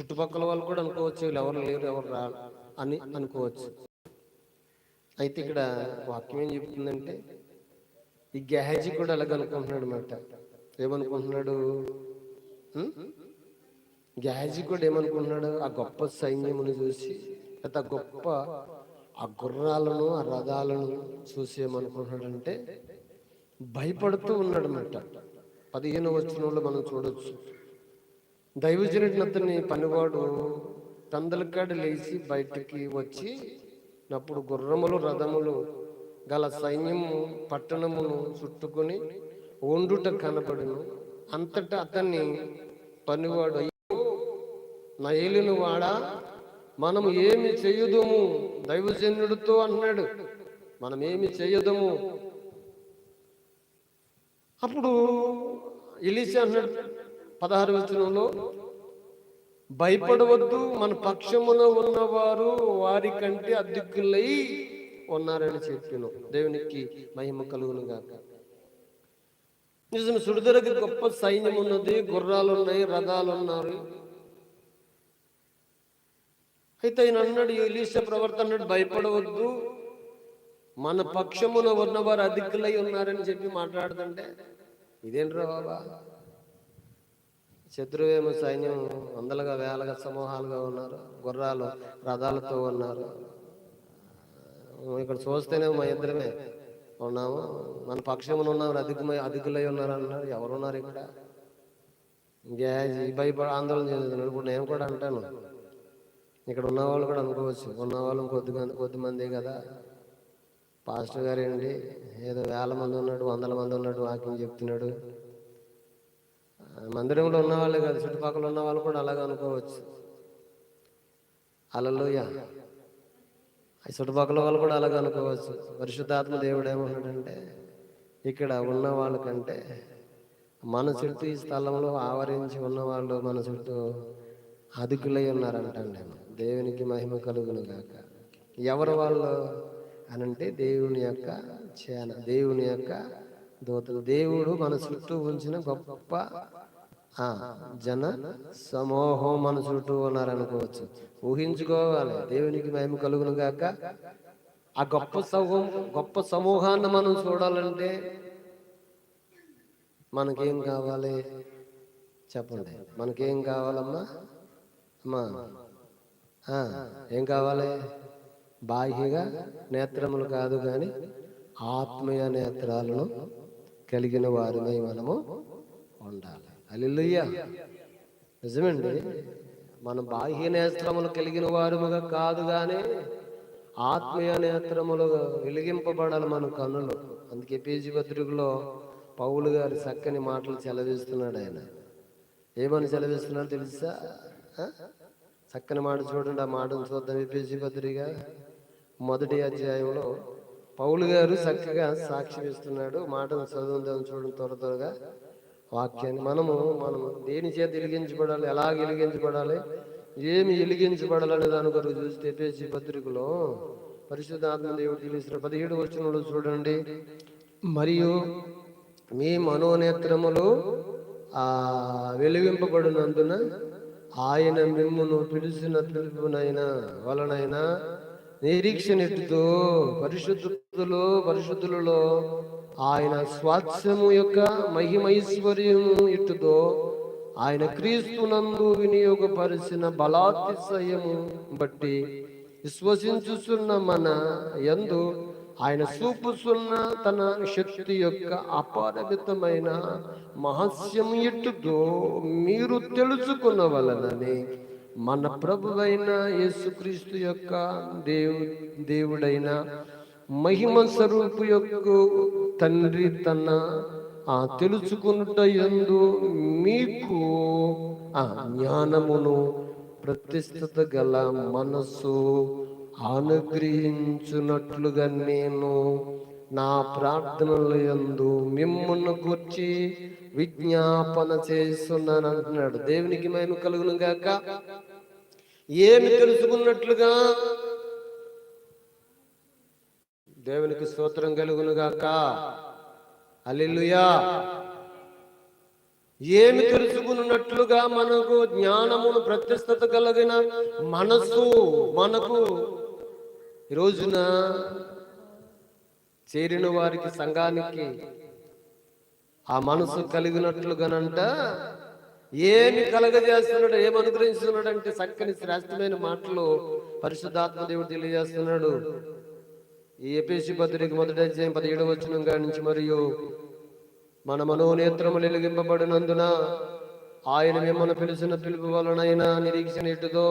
చుట్టుపక్కల వాళ్ళు కూడా అనుకోవచ్చు వీళ్ళు ఎవరు లేరు ఎవరు రా అని అనుకోవచ్చు. అయితే ఇక్కడ వాక్యం ఏం చెప్తుందంటే ఈ గెహాజీ కూడా అలాగ అనుకుంటున్నాడు అనమాట ఏమనుకుంటున్నాడు? ఉం? కూడా ఏమనుకుంటున్నాడు? ఆ గొప్ప సైన్యమును చూసి లేకపోతే గొప్ప ఆ గుర్రాలను ఆ రథాలను చూసి ఏమనుకుంటున్నాడంటే భయపడుతూ ఉన్నాడు అనమాట పదిహేను వాళ్ళు మనం చూడొచ్చు. దైవజనుడిని పనివాడు తందలకాడ లేచి బయటికి వచ్చి అప్పుడు గుర్రములు రథములు గల సైన్యము పట్టణమును చుట్టుకొని వండుట కనపడును అంతటా అతన్ని పనివాడు అయ్యో నా వాడా మనం ఏమి చేయుదము? దైవజనుడితో అన్నాడు. మనం ఏమి చేయదము? అప్పుడు ఇలిసి అన్నాడు పదహారు వచనంలో భయపడవద్దు మన పక్షమున ఉన్నవారు వారి కంటే అధికులై ఉన్నారని చెప్పిన. దేవునికి మహిమ కలుగును గాక. నిజం సుడిదరకు గొప్ప సైన్యం ఉన్నది గుర్రాలు ఉన్నాయి రథాలు ఉన్నారు అయితే ఆయన అన్నాడు ఎలీసా ప్రవర్తన అన్నాడు భయపడవద్దు మన పక్షమున ఉన్నవారు అధికులై ఉన్నారని చెప్పి మాట్లాడుతుంటే ఇదేంట్రా బాబా? శత్రువేమో సైన్యం వందలుగా వేలగా సమూహాలుగా ఉన్నారు. గుర్రాలు రథాలతో ఉన్నారు. ఇక్కడ చూస్తేనే మా ఇద్దరమే ఉన్నాము. మన పక్షమున ఉన్నారు అధికమై అధికులై ఉన్నారు అన్నారు. ఎవరున్నారు ఇక్కడ? భయపడ ఆందోళన చెందుతున్నారు. ఇప్పుడు నేను కూడా అంటాను. ఇక్కడ ఉన్న వాళ్ళు కూడా అనుకోవచ్చు. ఉన్న వాళ్ళు కొద్ది కొద్ది మంది కదా. పాస్టర్ గారు ఏంటి ఏదో వేల మంది ఉన్నాడు వందల మంది ఉన్నాడు వాకింగ్ చెప్తున్నాడు. మందిరంలో ఉన్న వాళ్ళే కాదు చుట్టుపక్కల ఉన్న వాళ్ళు కూడా అలాగే అనుకోవచ్చు. అలలోయ చుట్టుపక్కల వాళ్ళు కూడా అలాగే అనుకోవచ్చు. పరిశుద్ధాత్మ దేవుడు ఏమంటాడంటే ఇక్కడ ఉన్న వాళ్ళకంటే మన చుట్టూ ఈ స్థలంలో ఆవరించి ఉన్న వాళ్ళు మన చుట్టూ అధికులై ఉన్నారంటండి. దేవునికి మహిమ కలుగును గాక. ఎవరు వాళ్ళు అనంటే దేవుని యొక్క చేన దేవుని యొక్క దూతలు. దేవుడు మన చుట్టూ ఉంచిన గొప్ప జన సమూహం మన చుట్టూ ఉన్నారనుకోవచ్చు ఊహించుకోవాలి. దేవునికి మేము కలుగును గాక. ఆ గొప్ప సమూహం గొప్ప సమూహాన్ని మనం చూడాలంటే మనకేం కావాలి? చెప్పండి. మనకేం కావాలమ్మా? అమ్మా. ఏం కావాలి? బాహ్యగా నేత్రములు కాదు కానీ ఆత్మీయ నేత్రాలను కలిగిన వారిని మనము ఉండాలి. అల్లుయ్య నిజమండి. మన బాహ్య నేత్రములు కలిగిన వారుగా కాదు కానీ ఆత్మీయ నేత్రములు వెలిగింపబడాలి మన కన్నులు. అందుకే పేజీ పత్రికలో పౌలు గారి చక్కని మాటలు చెలవిస్తున్నాడు ఆయన. ఏమని చెలవిస్తున్నాడు తెలుసా? చక్కని మాట చూడండి ఆ మాటను చూద్దాం పేజీ పత్రిక. మొదటి అధ్యాయంలో పౌలు గారు చక్కగా సాక్షి ఇస్తున్నాడు. మాటను చదువుదాం చూడండి త్వర త్వరగా. వాక్యాన్ని మనము మనము దేని చేత వెలిగించబడాలి ఎలాగ వెలిగించబడాలి ఏమి వెలిగించబడాలనే దాని కొరకు చూస్తే ఎపేసి పత్రికలో పరిశుద్ధాత్మ దేవుడు తెలిసిన పదిహేడు వచనంలో చూడండి. మరియు మీ మనోనేత్రములు ఆ వెలిగింపబడినందున ఆయన మిమ్మును పిలిచిన పిలుపునైనా వలనైనా నిరీక్షణ ఎట్టుతో పరిశుద్ధులు పరిశుద్ధులలో ఆయన స్వాస్థ్యము యొక్క మహిమైశ్వర్యము ఇటుదో ఆయన క్రీస్తునందు వినియోగపరిచిన బలాతిశయము బట్టి విశ్వసించుచున్న మన యందు ఆయన చూపుచున్న తన శక్తి యొక్క అపారమితమైన మహస్యం ఇట్టుతో మీరు తెలుసుకున్న వలనని మన ప్రభువైన యేసుక్రీస్తు యొక్క దేవు దేవుడైన మహిమ స్వరూపు యొక్క తండ్రి తన ఆ తెలుసుకునుట యందు మీకు ఆ జ్ఞానమును ప్రతిష్టత గల మనస్సు అనుగ్రహించున్నట్లుగా నేను నా ప్రార్థనల యందు మిమ్మల్ని కూర్చి విజ్ఞాపన చేస్తున్నాను అంటున్నాడు దేవునికి మేము కలుగును గాక. ఏమి తెలుసుకున్నట్లుగా దేవునికి స్తోత్రం కలుగునుగాక. అల్లెలుయా ఏమి తెలుసుకున్నట్లుగా మనకు జ్ఞానమును ప్రత్యస్థత కలిగిన మనస్సు మనకు ఈ రోజున చేరిన వారికి సంఘానికి ఆ మనసు కలిగినట్లుగానంట. ఏమి కలగజేస్తున్నాడు ఏమి అనుగ్రహిస్తున్నాడు అంటే చక్కని శ్రేష్టమైన మాటలు పరిశుద్ధాత్మ దేవుడు తెలియజేస్తున్నాడు. ఈ ఎపిసి పత్రిక మొదటి అధ్యాయం పదిహేడు వచ్చిన నుంచి మరియు మన మనోనేత్రములు వెలిగింపబడినందున ఆయన మిమ్మల్ని పిలిచిన పిలుపు వలనైనా నిరీక్షణ ఎట్టుదో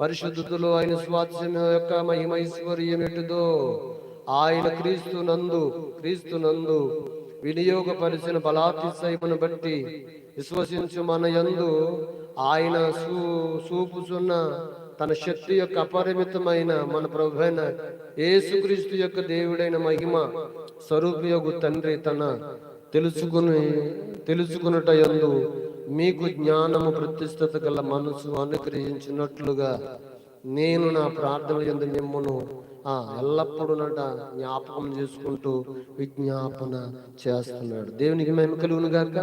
పరిశుద్ధులు ఆయన స్వాస్థ్యం యొక్క మహిమైశ్వర్యం ఎట్టుదో ఆయన క్రీస్తు నందు క్రీస్తు నందు వినియోగపరిచిన బలాతిశయమును బట్టి విశ్వసించు మన యందు ఆయన సూ చూపుచున్న తన శక్తి యొక్క అపరిమితమైన మన ప్రభు అయిన యేసుక్రీస్తు యొక్క దేవుడైన మహిమ స్వరూపయోగు తండ్రి తన తెలుసుకుని తెలుసుకున్నట ఎందు మీకు జ్ఞానము ప్రతిష్టత గల మనసు అనుగ్రహించినట్లుగా నేను నా ప్రార్థన ఎందు మిమ్మను ఆ ఎల్లప్పుడూ నట జ్ఞాపకం చేసుకుంటూ విజ్ఞాపన చేస్తున్నాడు. దేవునికి మేము కలుగును గాక.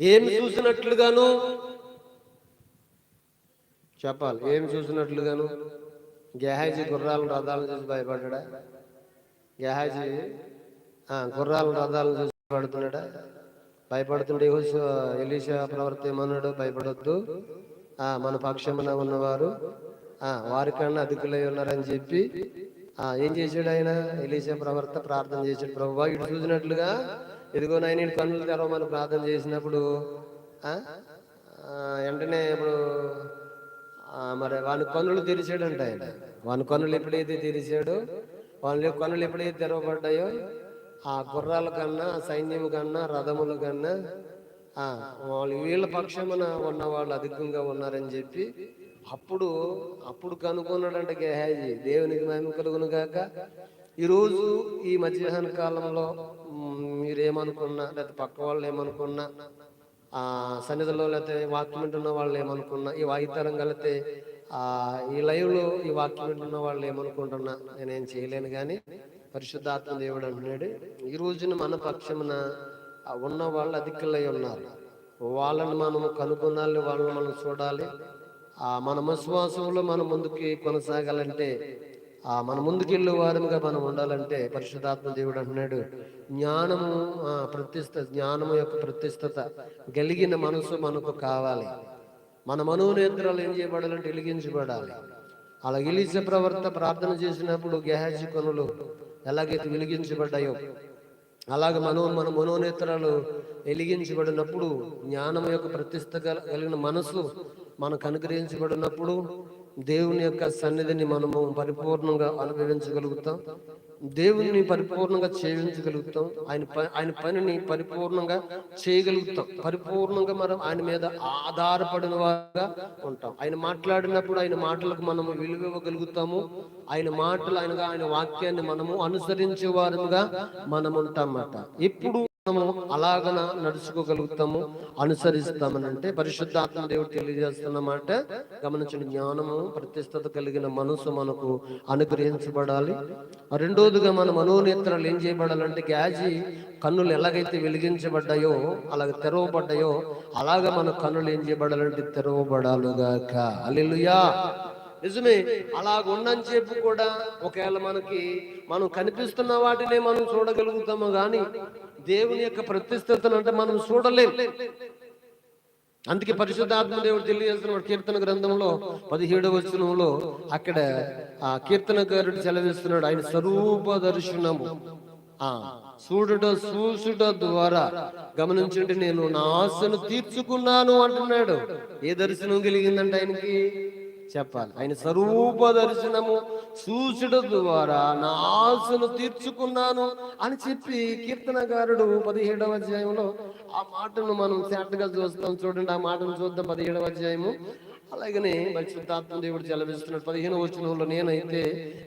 ఏమి చూసినట్లుగాను చెప్పాలి. ఏమి చూసినట్లుగాను? గెహాజీ గుర్రాలను రథాలను చూసి భయపడ్డా? గెహాజీ గుర్రాలను రథాలను చూసి భయపడుతున్నాడా? భయపడుతుండే యెహోషువ ఎలీషా ప్రవర్తి ఏమన్నాడు? భయపడొద్దు. మన పక్షమున ఉన్నవారు వారికన్నా అధికులై ఉన్నారని చెప్పి ఏం చేశాడు ఆయన? ఎలీషా ప్రవర్త ప్రార్థన చేశాడు. ప్రభు ఇటు చూసినట్లుగా ఇదిగో నాయన ఇటు కన్నులు తెరవమని ప్రార్థన చేసినప్పుడు వెంటనే ఇప్పుడు మరి వాని కన్నులు తెరిచాడంట ఆయన. వాని కన్నులు ఎప్పుడైతే తెరిచాడో వాళ్ళ కన్నులు ఎప్పుడైతే తెరవబడ్డాయో ఆ గుర్రాల కన్నా సైన్యం కన్నా రథముల కన్నా వాళ్ళు వీళ్ళ పక్షమున ఉన్న వాళ్ళు అధికంగా ఉన్నారని చెప్పి అప్పుడు అప్పుడు కనుక్కున్నాడంట గేహాజీ దేవునికి మేము కలుగును గాక. ఈరోజు ఈ మధ్యాహ్న కాలంలో మీరేమనుకున్నా లేకపోతే పక్క వాళ్ళు ఏమనుకున్నా ఆ సన్నిధిలో లేకపోతే వాక్యం వింటున్న వాళ్ళు ఏమనుకున్నా ఈ వాయిద్యాలం కలితే ఆ ఈ లైవ్లో ఈ వాక్యం వింటున్న వాళ్ళు ఏమనుకుంటున్నా నేనేం చేయలేను కానీ పరిశుద్ధాత్మ దేవుడు అంటున్నాడు ఈ రోజున మన పక్షమున ఉన్న వాళ్ళు అధికులై ఉన్నారు. వాళ్ళని మనము కనుగొనాలి వాళ్ళని మనం చూడాలి. ఆ మన విశ్వాసంలో మనం ముందుకి కొనసాగాలంటే ఆ మన ముందుకెళ్ళే వారముగా మనం ఉండాలంటే పరిశుధాత్మ దేవుడు అంటున్నాడు. జ్ఞానము ప్రతిష్ట జ్ఞానము యొక్క ప్రతిష్టత కలిగిన మనసు మనకు కావాలి. మన మనోనేత్రాలు ఏం చేయబడాలంటే వెలిగించబడాలి. అలా ఎలిస ప్రవర్త ప్రార్థన చేసినప్పుడు గెహాజీ కొనులు ఎలాగైతే వెలిగించబడ్డాయో అలాగే మనో మన మనోనేత్రాలు వెలిగించబడినప్పుడు జ్ఞానం యొక్క ప్రతిష్ట కలిగిన మనసు మనకు అనుగ్రహించబడినప్పుడు దేవుని యొక్క సన్నిధిని మనము పరిపూర్ణంగా అనుభవించగలుగుతాం. దేవుని పరిపూర్ణంగా చేయించగలుగుతాం. ఆయన ఆయన పనిని పరిపూర్ణంగా చేయగలుగుతాం. పరిపూర్ణంగా మనం ఆయన మీద ఆధారపడిన వారుగా ఉంటాం. ఆయన మాట్లాడినప్పుడు ఆయన మాటలకు మనము విలువ ఇవ్వగలుగుతాము. ఆయన మాటలు ఆయనగా ఆయన వాక్యాన్ని మనము అనుసరించే వారుగా మనం ఉంటామన్నమాట ఎప్పుడు మనము అలాగన నడుచుకోగలుగుతాము అనుసరిస్తామనంటే పరిశుద్ధాత్మ దేవుడు తెలియజేస్తున్నమాట గమనించిన జ్ఞానము ప్రతిష్టత కలిగిన మనసు మనకు అనుగ్రహించబడాలి. రెండోదిగా మన మనోనేత్రాలు ఏం చేయబడాలంటే గ్యాజి కన్నులు ఎలాగైతే వెలిగించబడ్డాయో అలాగ తెరవబడ్డాయో అలాగ మన కన్నులు ఏం చేయబడాలంటే తెరవబడాలుగాక. అల్లెలుయా నిజమే అలాగుండని చెప్పు కూడా ఒకవేళ మనకి మనం కనిపిస్తున్న వాటినే మనం చూడగలుగుతాము కానీ దేవుని యొక్క ప్రతిష్టతను అంటే మనం చూడలేం. అందుకే పరిశుద్ధాత్మ దేవుడు తెలియజేస్తున్నాడు కీర్తన గ్రంథంలో పదిహేడవ వచనంలో అక్కడ ఆ కీర్తనకారుడు సెలవిస్తున్నాడు ఆయన స్వరూప దర్శనము. ఆ చూడుట చూసుట ద్వారా గమనించండి నేను నా ఆశను తీర్చుకున్నాను అంటున్నాడు. ఏ దర్శనం కలిగిందంటే ఆయనకి? చెప్పాలి. ఆయన స్వరూప దర్శనము చూసుట ద్వారా నా ఆశను తీర్చుకున్నాను అని చెప్పి కీర్తనకారుడు పదిహేడవ అధ్యాయంలో ఆ మాటను మనం శాటగా చూస్తాం చూడండి ఆ మాటను చూద్దాం పదిహేడవ అధ్యాయము. అలాగనే పరిశుద్ధాత్మ దేవుడు సెలవిస్తున్నాడు పదిహేను వచనంలో నేనైతే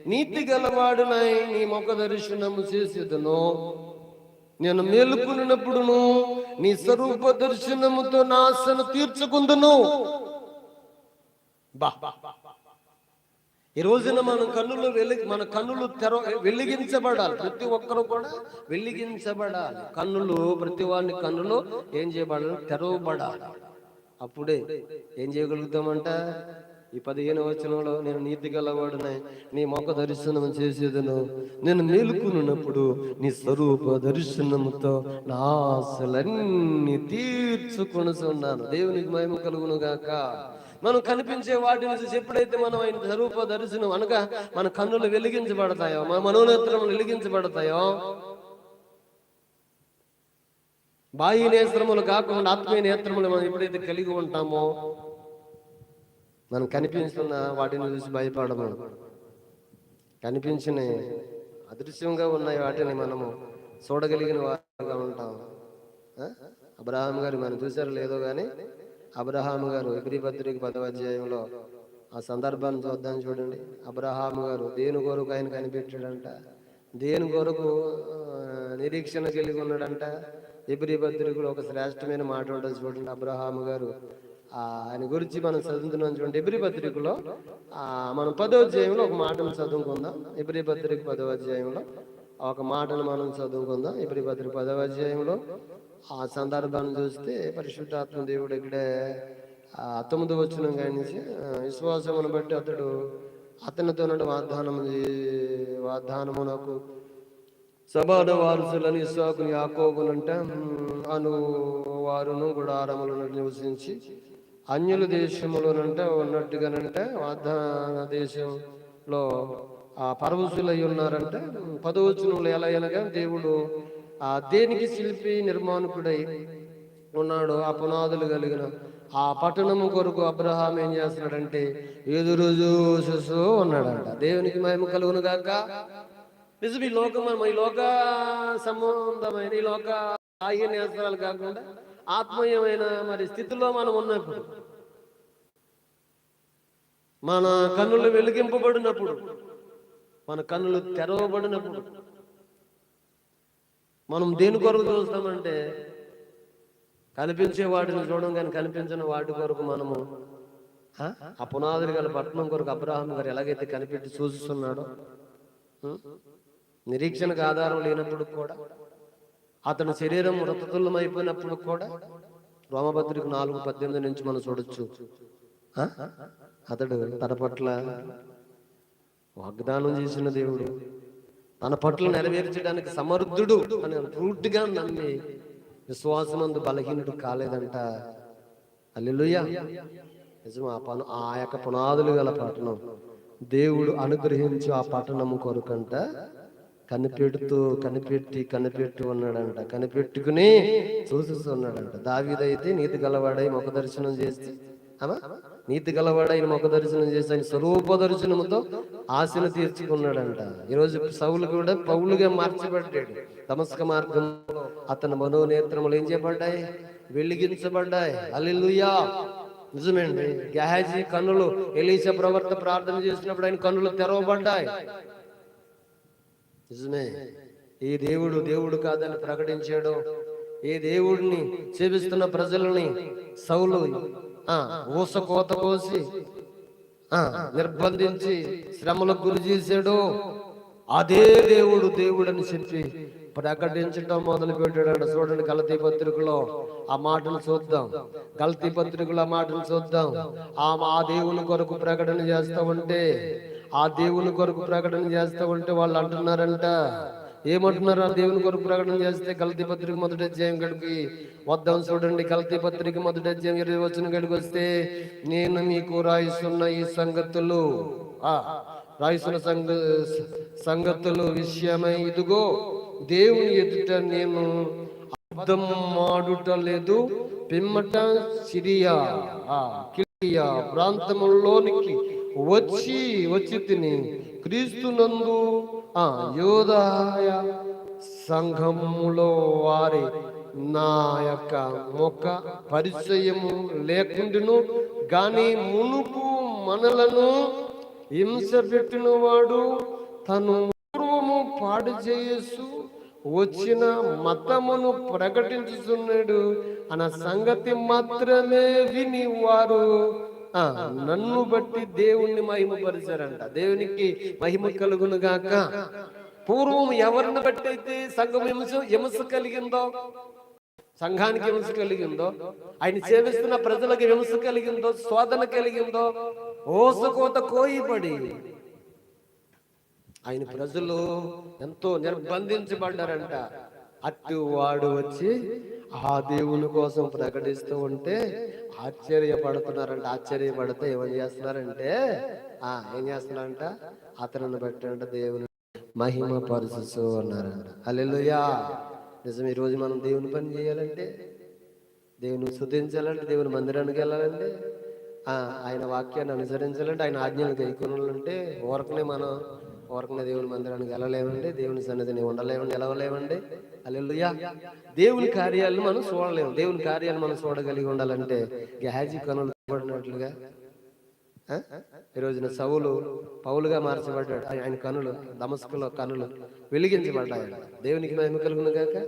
నీతి గలవాడునై నీ ముఖ దర్శనము చేసేదను. నేను మేలుకున్నప్పుడును నీ స్వరూప దర్శనముతో నా ఆశను తీర్చుకుందును. బా ఈ రోజున మన కన్నులు వెలిగి మన కన్నులు తెర వెలిగించబడాలి. ప్రతి ఒక్కరు కూడా వెలిగించబడాలి. కన్నులు ప్రతి వారిని కన్నులు ఏం చేయబడాలి? తెరవబడాలి. అప్పుడే ఏం చేయగలుగుతామంట? ఈ పదిహేను వచనంలో నేను నీతి గలవాడునై నీ మొక్క దర్శనం చేసేదను. నేను మేలుకున్నప్పుడు నీ స్వరూప దర్శనముతో నా ఆశలన్నీ తీర్చుకొనుచున్నాను. దేవునికి మహిమ కలుగును గాక మనం కనిపించే వాటిని చూసి ఎప్పుడైతే మనం ఆయన స్వరూప దర్శనం అనగా మన కన్నులు వెలిగించబడతాయో మన మనోనేత్రములు వెలిగించబడతాయో బాహ్య నేత్రములు కాకుండా ఆత్మీయ నేత్రములు మనం ఎప్పుడైతే కలిగి ఉంటామో మనం కనిపిస్తున్న వాటిని చూసి భయపడము. కనిపించిన అదృశ్యంగా ఉన్నాయి వాటిని మనము చూడగలిగిన వారుగా ఉంటాం. అబ్రాహం గారు మనం చూసారు లేదో కానీ అబ్రహాము గారు ఎబ్రి పత్రిక పదవ అధ్యాయంలో ఆ సందర్భాన్ని చూద్దాం చూడండి. అబ్రహాము గారు దేని కొరకు ఆయన కనిపించాడంట దేని కొరకు నిరీక్షణ కలిగి ఉన్నాడంట? ఎబ్రి పత్రికలు ఒక శ్రేష్టమైన మాట ఉంటుంది చూడండి అబ్రహాము గారు. ఆయన గురించి మనం చదువుతున్నాం చూడండి. ఎబ్రి పత్రికలో మనం పదో అధ్యాయంలో ఒక మాటను చదువుకుందాం. ఎబ్రి పత్రిక పదో అధ్యాయంలో ఒక మాటను మనం చదువుకుందాం. ఎబ్రి పత్రిక పదవ అధ్యాయంలో ఆ సందర్భాన్ని చూస్తే పరిశుద్ధాత్మ దేవుడు ఇక్కడే తొమ్మిది వచ్చిన కానించి విశ్వాసమును బట్టి అతడు అతనితో నుండి వాగ్దానం చే- వాగ్దానమునకు సబాన వారసులని ఇస్సాకుని యాకోబునంట అను వారును గుడారములను నివసించి అన్యుల దేశములోనంట ఉన్నట్టుగానంట వాగ్దాన దేశంలో ఆ పరవశులై ఉన్నారంట. పదవచనంలో ఎలా అనగా దేవుడు ఆ దేనికి శిల్పి నిర్మాణకుడై ఉన్నాడు ఆ పునాదులు కలిగిన ఆ పట్టణము కొరకు అబ్రహాం ఏం చేస్తున్నాడంటే ఎదురు చూసు ఉన్నాడంట. దేవునికి మహిమ కలుగును గాక. నిజం ఈ లోకం ఈ లోక సంబంధమైన ఈ లోక ఆయ నేస్తాలు కాకుండా ఆత్మీయమైన మరి స్థితిలో మనం ఉన్నప్పుడు మన కన్నులు వెలిగింపబడినప్పుడు మన కన్నులు తెరవబడినప్పుడు మనం దేని కొరకు చూస్తామంటే కనిపించే వాటిని చూడడం కానీ కనిపించిన వాటి కొరకు మనము ఆ? పునాదులు గల పట్టణం కొరకు అబ్రహాం గారు ఎలాగైతే కనిపెట్టి చూస్తున్నాడో? నిరీక్షణకు ఆధారం లేనప్పుడు కూడా అతని శరీరం మృతతుల్యం అయిపోయినప్పుడు కూడా రోమభద్రికి నాలుగు పద్దెనిమిది నుంచి మనం చూడొచ్చు? అతడు తన పట్ల వాగ్దానం చేసిన దేవుడు తన పట్ల నెరవేర్చడానికి సమర్థుడు అని పూర్తిగా నమ్మి విశ్వాసమందు బలహీనుడు కాలేదంట. అల్లెలుయ్యా నిజం ఆ పను ఆ యొక్క పునాదులు గల పట్టణం. దేవుడు అనుగ్రహించి ఆ పట్టణము కొరకంట. కనిపెడుతూ కనిపెట్టి కనిపెట్టి ఉన్నాడంట. కనిపెట్టుకుని చూసిస్తున్నాడంట. దావీదైతే నీతి గలవాడై ముఖ దర్శనం చేసి అమ్మా నీతి గలవాడైన ముఖ దర్శనం చేసి ఆయన స్వరూప దర్శనముతో ఆశను తీర్చుకున్నాడంట. ఈరోజు సౌలు కూడా పౌలుగా మార్చబడ్డాడు. తమస్క మార్గంలో అతని మనోనేత్రములు ఏం చేయబడ్డాయి వెలిగించబడ్డాయి. అల్లెలుయా నిజమేండి. గహాజీ కన్నులు ఎలీస ప్రవర్త ప్రార్థన చేసినప్పుడు ఆయన కన్నులు తెరవబడ్డాయి. నిజమే. ఈ దేవుడు దేవుడు కాదని ప్రకటించాడు ఈ దేవుడిని సేవిస్తున్న ప్రజలని సౌలు ఊసకోత కోసి ఆ నిర్బంధించి శ్రమలకు గురి చేశాడు. అదే దేవుడు దేవుడని చెప్పి ప్రకటించడం మొదలు పెట్టాడు చూడండి గలతీ పత్రికలో ఆ మాటలు చూద్దాం. గలతీ పత్రికలో ఆ మాటలు చూద్దాం. ఆ ఆ దేవుని కొరకు ప్రకటన చేస్తా ఉంటే ఆ దేవుని కొరకు ప్రకటన చేస్తా ఉంటే వాళ్ళు అంటున్నారంట ఏమంటున్నారు? ఆ దేవుని కొరకు ప్రకటన చేస్తే కల్తీ పత్రిక మొదటి అధ్యాయం గడికి వద్దాం చూడండి కల్తీ పత్రిక మొదటి అధ్యాయం ఇరవై వచ్చిన గడికి వస్తే నేను మీకు రాయిస్తున్న ఈ సంగతులు ఆ రాయిస్తున్న సంగ సంగతులు విషయమై ఇదిగో దేవుని ఎదుట నేను అర్థం మాడుట లేదు. పిమ్మట సిరియా ఆ, కిలియా ప్రాంతంలోనికి వచ్చి వచ్చి తిని క్రీస్తునందు ఆ యోధాయ సంఘములో వారి నా యొక్క మొక్క పరిచయము లేకుండాను గాని మునుపు మనలను హింస పెట్టినవాడు తను పూర్వము పాడు చేయసు వచ్చిన మతమును ప్రకటించుతున్నాడు అన్న సంగతి మాత్రమే విని వారు నన్ను బట్టి దేవుణ్ణి మహిమపరిచారంట. దేవునికి మహిమ కలుగును గాక. పూర్వం ఎవరిని బట్టి అయితే సంఘం హింస హింస కలిగిందో సంఘానికి హింస కలిగిందో ఆయన సేవిస్తున్న ప్రజలకు హింస కలిగిందో శోధన కలిగిందో ఓసకోత కోయిపడి ఆయన ప్రజలు ఎంతో నిర్బంధించబడ్డారంట. అట్టు వాడు వచ్చి ఆ దేవుని కోసం ప్రకటిస్తూ ఉంటే ఆశ్చర్యపడుతున్నారంట ఆశ్చర్యపడితే ఏమని చేస్తున్నారంటే ఆ ఏం చేస్తున్నారంట? అతనిని బట్టి దేవుని మహిమ పరుసు అన్నారంట అల్లెలుయా నిజం ఈ రోజు మనం దేవుని పని చేయాలంటే దేవుని శుద్ధించాలంటే దేవుని మందిరానికి వెళ్ళాలంటే ఆయన వాక్యాన్ని అనుసరించాలంటే ఆయన ఆజ్ఞలు గైకొనాలంటే ఊరకనే మనం ఊరకనే దేవుని మందిరానికి వెళ్ళలేమండి. దేవుని సన్నిధిని ఉండలేమండి నిలవలేమండి. అల్లెలుయా దేవుని కార్యాలను మనం చూడలేము. దేవుని కార్యాలు మనం చూడగలిగి ఉండాలంటే గ్యాజీ కనులు పడినట్లుగా ఈ రోజున సవులు పౌలుగా మార్చబడ్డాడు. ఆయన- కనులు దమస్కులో కనులు వెలిగించబడ్డాయి. దేవునికి మహిమ కలుగును గాక.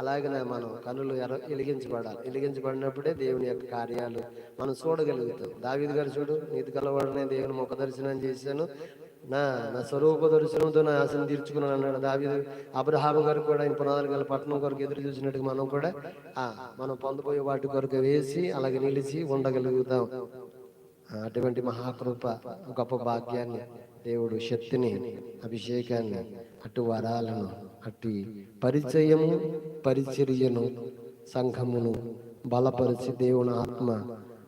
అలాగనే మనం కనులు ఎర వెలిగించబడాలి. వెలిగించబడినప్పుడే దేవుని యొక్క కార్యాలు మనం చూడగలుగుతాం. దావీదు గారు చూడు నీతి కలవాడనే దేవుని ముఖ దర్శనం చేశాను. నా నా స్వరూప దర్శనంతో నా ఆశను తీర్చుకున్నాను అన్నాడు దావి అబ్రహాం గారు కూడా ఆయన పునాదులు గల పట్టణం కొరకు ఎదురు చూసినట్టుగా మనం కూడా ఆ మనం పొందబోయే వాటి కొరకు వేసి అలాగే నిలిచి ఉండగలుగుతాం. అటువంటి మహాకృప గొప్ప భాగ్యాన్ని దేవుడు శక్తిని అభిషేకాన్ని అటు వరాలను అటు పరిచయము పరిచర్యను సంఘమును బలపరిచి దేవుని ఆత్మ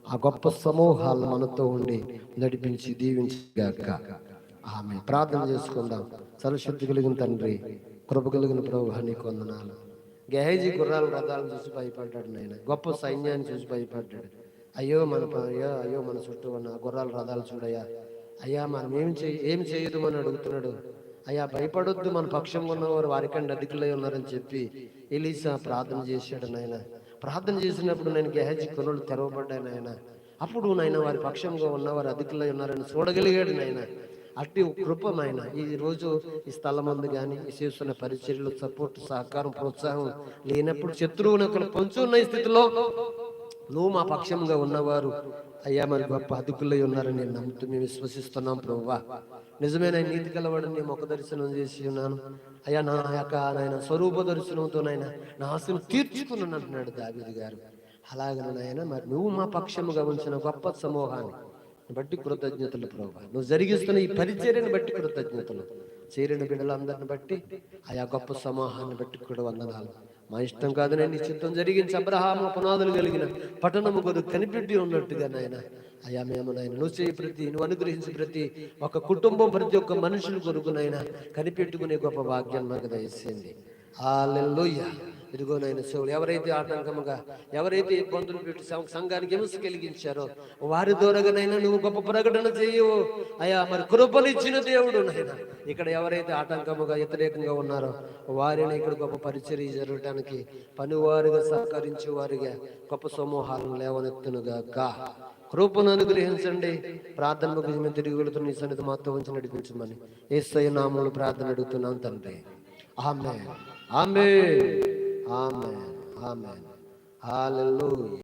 ఆ గొప్ప సమూహాలు మనతో ఉండి నడిపించి దీవించగాక. ఆమె ప్రార్థన చేసుకుందాం. సరశుద్ధి కలిగిన తండ్రి కృప కలిగిన ప్రభు నీకు వందనాలు. గెహజీ గుర్రాలు రథాలను చూసి భయపడ్డాడు నాయన. గొప్ప సైన్యాన్ని చూసి భయపడ్డాడు. అయ్యో మన అయ్యో అయ్యో మన చుట్టూ ఉన్న గుర్రాల రథాలు చూడయ్యా. అయ్యా మనం ఏం చేయ ఏం చేయదు అని అడుగుతున్నాడు. అయ్యా భయపడొద్దు మన పక్షంగా ఉన్నవారు వారికంటే అధికులై ఉన్నారని చెప్పి ఎలీసా ప్రార్థన చేశాడు నాయన. ప్రార్థన చేసినప్పుడు నేను గెహజీ కొనులు తెరవబడ్డాను నాయన. అప్పుడు నాయన వారి పక్షంగా ఉన్నవారు అధికులై ఉన్నారని చూడగలిగాడు నాయన. అట్టి కృపమైన నాయన ఈ రోజు ఈ స్థలం మందు కానీ చేస్తున్న పరిచర్యలు సపోర్ట్ సహకారం ప్రోత్సాహం లేనప్పుడు శత్రువును ఒకరు పొంచున్న స్థితిలో నువ్వు మా పక్షంగా ఉన్నవారు. అయ్యా మరి గొప్ప అదుపులై ఉన్నారని నేను నమ్ముతూ మేము విశ్వసిస్తున్నాం ప్రభువా నిజమైన నీతి కలవాడు నేను ఒక దర్శనం చేసి ఉన్నాను. అయ్యా నా యొక్క నాయన స్వరూప దర్శనంతో నాయన నా ఆశను తీర్చుకున్నాను అంటున్నాడు దావీదు గారు. అలాగే నాయన మరి నువ్వు మా పక్షముగా ఉంచిన గొప్ప సమూహాన్ని బట్టి కృతజ్ఞతలు ప్రభా. నువ్వు జరిగిస్తున్న ఈ పరిచర్యను బట్టి కృతజ్ఞతలు. చేరిన బిడ్డలందరిని బట్టి ఆయా గొప్ప సమూహాన్ని బట్టి కూడా వందనాలు. మా ఇష్టం కాదు నేను నీ చిత్తం జరిగించి అబ్రహాము పునాదులు కలిగిన పట్టణము కొరకు కనిపెట్టి ఉన్నట్టుగా నాయన. అయ్యా మేము నాయన నువ్వు చేయి ప్రతి నువ్వు అనుగ్రహించి ప్రతి ఒక కుటుంబం ప్రతి ఒక్క మనుషుల కొరకు నాయన కనిపెట్టుకునే గొప్ప భాగ్యం నాకు దయచేయండి. హల్లెలూయా. ఇదిగో నాయన సేవలు ఎవరైతే ఆటంకముగా ఎవరైతే ఇబ్బందులు పెట్టి సంఘానికి హింస కలిగించారో వారి ద్వారాగానైనా నువ్వు గొప్ప ప్రకటన చేయవు అయ్యా మరి కృపనిచ్చిన దేవుడు నాయన. ఇక్కడ ఎవరైతే ఆటంకముగా వ్యతిరేకంగా ఉన్నారో వారిని ఇక్కడ గొప్ప పరిచర్య జరగడానికి పనివారుగా సహకరించే వారిగా గొప్ప సమూహాలను లేవనెత్తునుగాక. కృపను అనుగ్రహించండి. ప్రార్థన ముగించి తిరిగి వెళుతున్న ఈ సన్నిధి మాతో ఉంచి నడిపించమని ఏసై నామములు ప్రార్థన అడుగుతున్నాం తండ్రి. ఆమె ఆమె ఆమె ఆమె హాలెలూయా